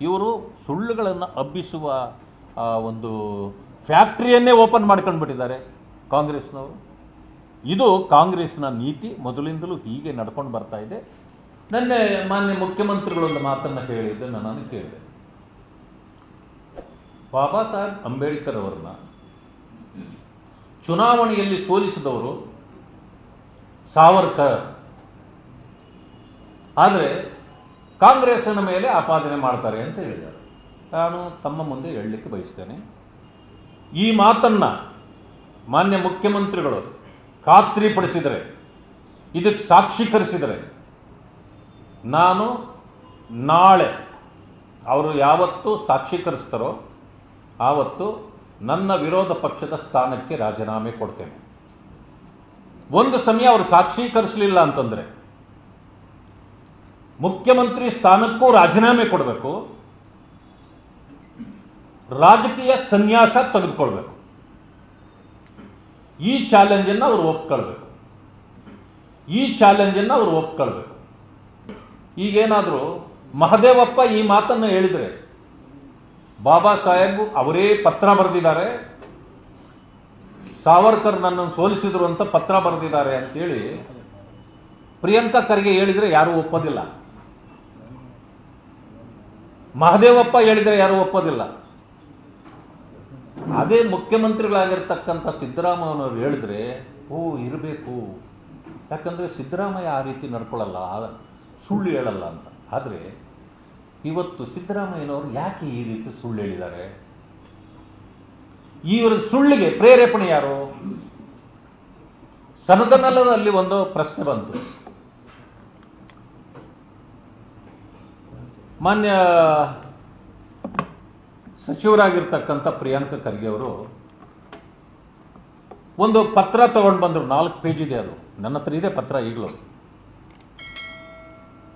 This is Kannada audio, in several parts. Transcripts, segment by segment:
ಇವರು ಸುಳ್ಳುಗಳನ್ನು ಹಬ್ಬಿಸುವ ಒಂದು ಫ್ಯಾಕ್ಟ್ರಿಯನ್ನೇ ಓಪನ್ ಮಾಡ್ಕೊಂಡ್ಬಿಟ್ಟಿದ್ದಾರೆ ಕಾಂಗ್ರೆಸ್ನವರು. ಇದು ಕಾಂಗ್ರೆಸ್ನ ನೀತಿ ಮೊದಲಿಂದಲೂ ಹೀಗೆ ನಡ್ಕೊಂಡು ಬರ್ತಾ ಇದೆ. ನನ್ನ ಮಾನ್ಯ ಮುಖ್ಯಮಂತ್ರಿಗಳೊಂದು ಮಾತನ್ನು ಹೇಳಿದ್ದನ್ನು ನಾನು ಕೇಳಿದೆ. ಬಾಬಾ ಸಾಹೇಬ್ ಅಂಬೇಡ್ಕರ್ ಅವರನ್ನ ಚುನಾವಣೆಯಲ್ಲಿ ಸೋಲಿಸಿದವರು ಸಾವರ್ಕರ್. ಆದರೆ ಕಾಂಗ್ರೆಸ್ಸಿನ ಮೇಲೆ ಆಪಾದನೆ ಮಾಡ್ತಾರೆ ಅಂತ ಹೇಳಿದರು ನಾನು ತಮ್ಮ ಮುಂದೆ ಹೇಳಲಿಕ್ಕೆ ಬಯಸ್ತೇನೆ. ಈ ಮಾತನ್ನ ಮಾನ್ಯ ಮುಖ್ಯಮಂತ್ರಿಗಳು ಖಾತ್ರಿಪಡಿಸಿದರೆ, ಇದಕ್ಕೆ ಸಾಕ್ಷೀಕರಿಸಿದರೆ, ನಾನು ನಾಳೆ ಅವರು ಯಾವತ್ತು ಸಾಕ್ಷೀಕರಿಸ್ತಾರೋ ಆವತ್ತು ನನ್ನ ವಿರೋಧ ಪಕ್ಷದ ಸ್ಥಾನಕ್ಕೆ ರಾಜೀನಾಮೆ ಕೊಡ್ತೇನೆ. ಒಂದು ಸಮಯ ಅವರು ಸಾಕ್ಷೀಕರಿಸಲಿಲ್ಲ ಅಂತಂದ್ರೆ ಮುಖ್ಯಮಂತ್ರಿ ಸ್ಥಾನಕ್ಕೂ ರಾಜೀನಾಮೆ ಕೊಡಬೇಕು. ರಾಜಕೀಯ ಸನ್ಯಾಸ ತೆಗೆದುಕೊಳ್ಬೇಕು. ಈ ಚಾಲೆಂಜನ್ನು ಅವರು ಒಪ್ಕೊಳ್ಬೇಕು. ಈ ಚಾಲೆಂಜನ್ನು ಅವರು ಒಪ್ಕೊಳ್ಬೇಕು. ಈಗೇನಾದರೂ ಮಹದೇವಪ್ಪ ಈ ಮಾತನ್ನು ಹೇಳಿದರೆ, ಬಾಬಾ ಸಾಹೇಬ್ ಅವರೇ ಪತ್ರ ಬರೆದಿದ್ದಾರೆ, ಸಾವರ್ಕರ್ ನನ್ನನ್ನು ಸೋಲಿಸಿದ್ರು ಅಂತ ಪತ್ರ ಬರೆದಿದ್ದಾರೆ ಅಂತೇಳಿ ಪ್ರಿಯಾಂಕಾ ಖರ್ಗೆ ಹೇಳಿದರೆ ಯಾರೂ ಒಪ್ಪೋದಿಲ್ಲ. ಮಹದೇವಪ್ಪ ಹೇಳಿದರೆ ಯಾರೂ ಒಪ್ಪೋದಿಲ್ಲ. ಅದೇ ಮುಖ್ಯಮಂತ್ರಿಗಳಾಗಿರ್ತಕ್ಕಂಥ ಸಿದ್ದರಾಮಯ್ಯನವರು ಹೇಳಿದ್ರೆ, ಓ, ಇರಬೇಕು. ಯಾಕಂದರೆ ಸಿದ್ದರಾಮಯ್ಯ ಆ ರೀತಿ ನಡ್ಕೊಳ್ಳಲ್ಲ ಸುಳ್ಳು ಹೇಳಲ್ಲ ಅಂತ. ಆದರೆ ಇವತ್ತು ಸಿದ್ದರಾಮಯ್ಯನವರು ಯಾಕೆ ಈ ರೀತಿ ಸುಳ್ಳು ಹೇಳಿದ್ದಾರೆ? ಇವರ ಸುಳ್ಳಿಗೆ ಪ್ರೇರೇಪಣೆ ಯಾರು? ಸನದನಲ್ಲದಲ್ಲಿ ಒಂದು ಪ್ರಶ್ನೆ ಬಂತು. ಮಾನ್ಯ ಸಚಿವರಾಗಿರ್ತಕ್ಕಂಥ ಪ್ರಿಯಾಂಕ ಖರ್ಗೆ ಅವರು ಒಂದು ಪತ್ರ ತಗೊಂಡು ಬಂದರು, ನಾಲ್ಕು ಪೇಜ್ ಇದೆ ಅದು. ನನ್ನ ಹತ್ರ ಇದೆ ಪತ್ರ ಈಗಲೂ.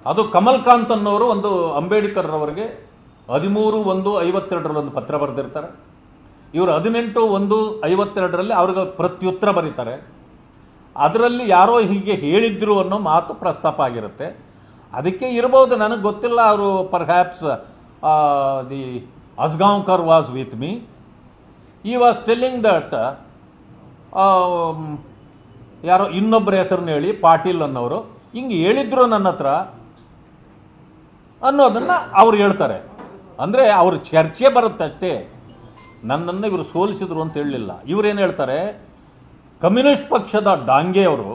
ಅದು ಕಮಲ್ ಕಾಂತ್ ಅನ್ನೋರು ಒಂದು ಅಂಬೇಡ್ಕರ್ ಅವರಿಗೆ ಹದಿಮೂರು, ಒಂದು, ಐವತ್ತೆರಡರಲ್ಲಿ ಒಂದು ಪತ್ರ ಬರೆದಿರ್ತಾರೆ. ಇವರು ಹದಿನೆಂಟು, ಒಂದು, ಐವತ್ತೆರಡರಲ್ಲಿ ಅವ್ರಿಗೆ ಪ್ರತ್ಯುತ್ತರ ಬರೀತಾರೆ. ಅದರಲ್ಲಿ ಯಾರೋ ಹೀಗೆ ಹೇಳಿದ್ರು ಅನ್ನೋ ಮಾತು ಪ್ರಸ್ತಾಪ ಆಗಿರುತ್ತೆ. ಅದಕ್ಕೆ ಇರ್ಬೋದು, ನನಗೆ ಗೊತ್ತಿಲ್ಲ, ಅವರು perhaps the Asgaonkar was with me he was telling that ಯಾರೋ ಇನ್ನೊಬ್ಬರ ಹೆಸರನ್ನ ಹೇಳಿ, ಪಾಟೀಲ್ ಅನ್ನೋರು, ಹಿಂಗೆ ಹೇಳಿದ್ರು ನನ್ನ ಹತ್ರ ಅನ್ನೋದನ್ನು ಅವ್ರು ಹೇಳ್ತಾರೆ. ಅಂದರೆ ಅವ್ರ ಚರ್ಚೆ ಬರುತ್ತೆ ಅಷ್ಟೇ. ನನ್ನನ್ನು ಇವರು ಸೋಲಿಸಿದ್ರು ಅಂತ ಹೇಳಲಿಲ್ಲ. ಇವರೇನು ಹೇಳ್ತಾರೆ, ಕಮ್ಯುನಿಸ್ಟ್ ಪಕ್ಷದ ಡಾಂಗೆ ಅವರು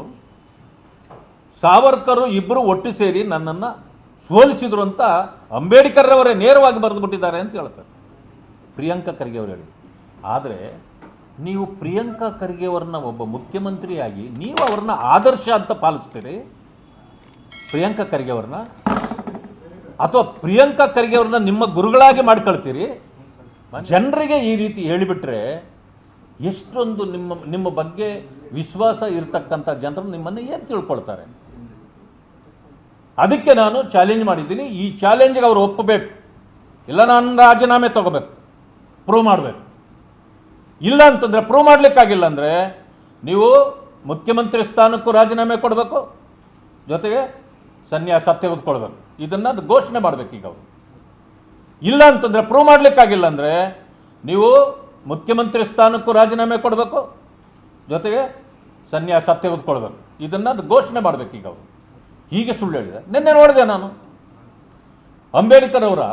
ಸಾವರ್ಕರು ಇಬ್ಬರು ಒಟ್ಟು ಸೇರಿ ನನ್ನನ್ನು ಸೋಲಿಸಿದ್ರು ಅಂತ ಅಂಬೇಡ್ಕರ್ ಅವರೇ ನೇರವಾಗಿ ಬರೆದು ಬಿಟ್ಟಿದ್ದಾರೆ ಅಂತ ಹೇಳ್ತಾರೆ. ಪ್ರಿಯಾಂಕಾ ಖರ್ಗೆ ಅವರು ಹೇಳಿ ಆದರೆ ನೀವು ಪ್ರಿಯಾಂಕಾ ಖರ್ಗೆ ಅವರನ್ನ ಒಬ್ಬ ಮುಖ್ಯಮಂತ್ರಿಯಾಗಿ ನೀವು ಅವ್ರನ್ನ ಆದರ್ಶ ಅಂತ ಪಾಲಿಸ್ತೀರಿ? ಪ್ರಿಯಾಂಕಾ ಖರ್ಗೆ ಅವ್ರನ್ನ? ಅಥವಾ ಪ್ರಿಯಾಂಕಾ ಖರ್ಗೆ ಅವ್ರನ್ನ ನಿಮ್ಮ ಗುರುಗಳಾಗಿ ಮಾಡ್ಕೊಳ್ತೀರಿ? ಜನರಿಗೆ ಈ ರೀತಿ ಹೇಳಿಬಿಟ್ರೆ ಎಷ್ಟೊಂದು ನಿಮ್ಮ ನಿಮ್ಮ ಬಗ್ಗೆ ವಿಶ್ವಾಸ ಇರತಕ್ಕಂಥ ಜನರು ನಿಮ್ಮನ್ನು ಏನು ತಿಳ್ಕೊಳ್ತಾರೆ? ಅದಕ್ಕೆ ನಾನು ಚಾಲೆಂಜ್ ಮಾಡಿದ್ದೀನಿ. ಈ ಚಾಲೆಂಜ್ಗೆ ಅವರು ಒಪ್ಪಬೇಕು. ಇಲ್ಲ, ನಾನು ರಾಜೀನಾಮೆ ತಗೋಬೇಕು. ಪ್ರೂವ್ ಮಾಡಬೇಕು. ಇಲ್ಲ ಅಂತಂದರೆ ಪ್ರೂವ್ ಮಾಡಲಿಕ್ಕಾಗಿಲ್ಲ ಅಂದರೆ ನೀವು ಮುಖ್ಯಮಂತ್ರಿ ಸ್ಥಾನಕ್ಕೂ ರಾಜೀನಾಮೆ ಕೊಡಬೇಕು. ಜೊತೆಗೆ ಸನ್ಯಾಸ ತೆಗೆದುಕೊಳ್ಬೇಕು. ಇದನ್ನು ಅದು ಘೋಷಣೆ ಮಾಡಬೇಕು ಈಗ ಅವರು. ಇಲ್ಲ ಅಂತಂದರೆ ಪ್ರೂವ್ ಮಾಡಲಿಕ್ಕಾಗಿಲ್ಲ ಅಂದರೆ ನೀವು ಮುಖ್ಯಮಂತ್ರಿ ಸ್ಥಾನಕ್ಕೂ ರಾಜೀನಾಮೆ ಕೊಡಬೇಕು. ಜೊತೆಗೆ ಸನ್ಯಾಸ ತೆಗೆದುಕೊಳ್ಬೇಕು. ಇದನ್ನು ಅದು ಘೋಷಣೆ ಮಾಡಬೇಕು ಈಗ ಅವರು. ಹೀಗೆ ಸುಳ್ಳು ಹೇಳಿದೆ ನಿನ್ನೆ ನೋಡಿದೆ ನಾನು. ಅಂಬೇಡ್ಕರ್ ಅವರ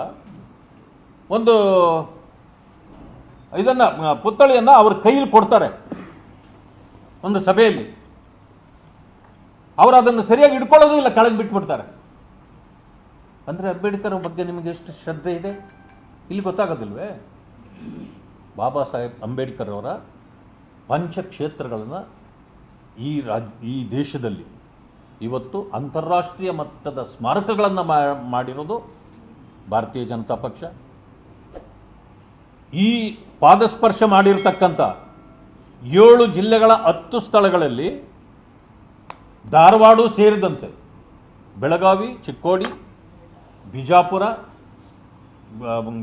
ಒಂದು ಇದನ್ನ ಪುತ್ಥಳಿಯನ್ನು ಅವ್ರ ಕೈಯಲ್ಲಿ ಕೊಡ್ತಾರೆ. ಒಂದು ಸಭೆಯಲ್ಲಿ. ಅವರು ಅದನ್ನು ಸರಿಯಾಗಿ ಇಟ್ಕೊಳ್ಳೋದು ಇಲ್ಲ, ಕೆಳಗೆ ಬಿಟ್ಬಿಡ್ತಾರೆ. ಅಂದ್ರೆ ಅಂಬೇಡ್ಕರ್ ಬಗ್ಗೆ ನಿಮಗೆ ಎಷ್ಟು ಶ್ರದ್ಧೆ ಇದೆ? ಇಲ್ಲಿ ಗೊತ್ತಾಗೋದಿಲ್ವೇ? ಬಾಬಾ ಸಾಹೇಬ್ ಅಂಬೇಡ್ಕರ್ ಅವರ ಪಂಚಕ್ಷೇತ್ರಗಳನ್ನು ಈ ರಾಜ್, ಈ ದೇಶದಲ್ಲಿ ಇವತ್ತು ಅಂತಾರಾಷ್ಟ್ರೀಯ ಮಟ್ಟದ ಸ್ಮಾರಕಗಳನ್ನು ಮಾಡಿರೋದು ಭಾರತೀಯ ಜನತಾ ಪಕ್ಷ. ಈ ಪಾದಸ್ಪರ್ಶ ಮಾಡಿರ್ತಕ್ಕಂಥ ಏಳು ಜಿಲ್ಲೆಗಳ ಹತ್ತು ಸ್ಥಳಗಳಲ್ಲಿ ಧಾರವಾಡ ಸೇರಿದಂತೆ ಬೆಳಗಾವಿ, ಚಿಕ್ಕೋಡಿ, ಬಿಜಾಪುರ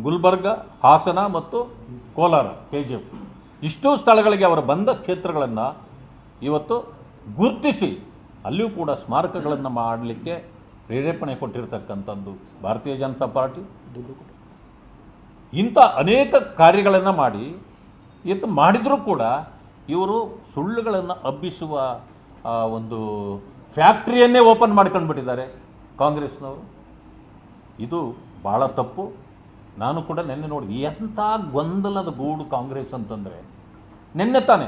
ಗುಲ್ಬರ್ಗ, ಹಾಸನ ಮತ್ತು ಕೋಲಾರ ಕೆ ಜಿ ಎಫ್ ಇಷ್ಟೋ ಸ್ಥಳಗಳಿಗೆ ಅವರು ಬಂದ ಕ್ಷೇತ್ರಗಳನ್ನು ಇವತ್ತು ಗುರುತಿಸಿ ಅಲ್ಲಿಯೂ ಕೂಡ ಸ್ಮಾರಕಗಳನ್ನು ಮಾಡಲಿಕ್ಕೆ ಪ್ರೇರೇಪಣೆ ಕೊಟ್ಟಿರ್ತಕ್ಕಂಥದ್ದು ಭಾರತೀಯ ಜನತಾ ಪಾರ್ಟಿ. ಇಂಥ ಅನೇಕ ಕಾರ್ಯಗಳನ್ನು ಮಾಡಿ ಇವತ್ತು ಮಾಡಿದರೂ ಕೂಡ ಇವರು ಸುಳ್ಳುಗಳನ್ನು ಹಬ್ಬಿಸುವ ಒಂದು ಫ್ಯಾಕ್ಟ್ರಿಯನ್ನೇ ಓಪನ್ ಮಾಡ್ಕೊಂಡ್ಬಿಟ್ಟಿದ್ದಾರೆ ಕಾಂಗ್ರೆಸ್ನವರು. ಇದು ಭಾಳ ತಪ್ಪು. ನಾನು ಕೂಡ ನಿನ್ನೆ ನೋಡಿ ಎಂಥ ಗೊಂದಲದ ಗೂಡು ಕಾಂಗ್ರೆಸ್ ಅಂತಂದರೆ. ನಿನ್ನೆ ತಾನೇ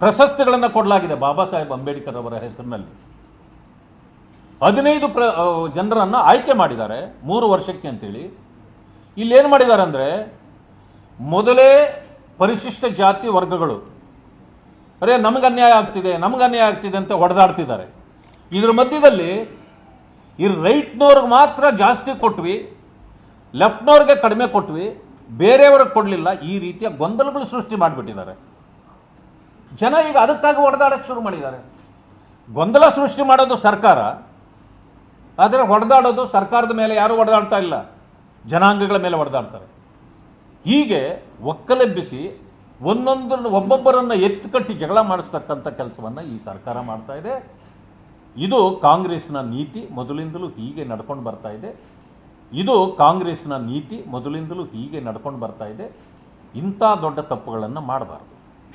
ಪ್ರಶಸ್ತಿಗಳನ್ನು ಕೊಡಲಾಗಿದೆ ಬಾಬಾ ಸಾಹೇಬ್ ಅಂಬೇಡ್ಕರ್ ಅವರ ಹೆಸರಿನಲ್ಲಿ. ಹದಿನೈದು ಪ್ರ ಜನರನ್ನು ಆಯ್ಕೆ ಮಾಡಿದ್ದಾರೆ, ಮೂರು ವರ್ಷಕ್ಕೆ ಅಂತೇಳಿ. ಇಲ್ಲಿ ಏನು ಮಾಡಿದ್ದಾರೆ ಅಂದರೆ ಮೊದಲೇ ಪರಿಶಿಷ್ಟ ಜಾತಿ ವರ್ಗಗಳು. ಅರೇ, ನಮಗೆ ಅನ್ಯಾಯ ಆಗ್ತಿದೆ, ನಮಗೆ ಅನ್ಯಾಯ ಆಗ್ತಿದೆ ಅಂತ ಹೊಡೆದಾಡ್ತಿದ್ದಾರೆ. ಇದ್ರ ಮಧ್ಯದಲ್ಲಿ, ಈ ರೈಟ್ನವ್ರಿಗೆ ಮಾತ್ರ ಜಾಸ್ತಿ ಕೊಟ್ವಿ, ಲೆಫ್ಟ್ನವ್ರಿಗೆ ಕಡಿಮೆ ಕೊಟ್ವಿ, ಬೇರೆಯವ್ರಿಗೆ ಕೊಡಲಿಲ್ಲ, ಈ ರೀತಿಯ ಗೊಂದಲಗಳು ಸೃಷ್ಟಿ ಮಾಡಿಬಿಟ್ಟಿದ್ದಾರೆ. ಜನ ಈಗ ಅದಕ್ಕಾಗಿ ಹೊಡೆದಾಡಕ್ಕೆ ಶುರು ಮಾಡಿದ್ದಾರೆ. ಗೊಂದಲ ಸೃಷ್ಟಿ ಮಾಡೋದು ಸರ್ಕಾರ. ಆದರೆ ಹೊಡೆದಾಡೋದು ಸರ್ಕಾರದ ಮೇಲೆ ಯಾರು ಹೊಡೆದಾಡ್ತಾ ಇಲ್ಲ? ಜನಾಂಗಗಳ ಮೇಲೆ ಹೊಡೆದಾಡ್ತಾರೆ ಹೀಗೆ ಒಕ್ಕಲೆಬ್ಬಿಸಿ ಒಂದೊಂದನ್ನು ಒಬ್ಬೊಬ್ಬರನ್ನು ಎತ್ತು ಕಟ್ಟಿ ಜಗಳ ಮಾಡಿಸ್ತಕ್ಕಂಥ ಕೆಲಸವನ್ನು ಈ ಸರ್ಕಾರ ಮಾಡ್ತಾ ಇದೆ. ಇದು ಕಾಂಗ್ರೆಸ್ನ ನೀತಿ ಮೊದಲಿಂದಲೂ ಹೀಗೆ ನಡ್ಕೊಂಡು ಬರ್ತಾ ಇದೆ. ಇದು ಕಾಂಗ್ರೆಸ್ನ ನೀತಿ ಮೊದಲಿಂದಲೂ ಹೀಗೆ ನಡ್ಕೊಂಡು ಬರ್ತಾ ಇದೆ. ಇಂಥ ದೊಡ್ಡ ತಪ್ಪುಗಳನ್ನು ಮಾಡಬಾರ್ದು.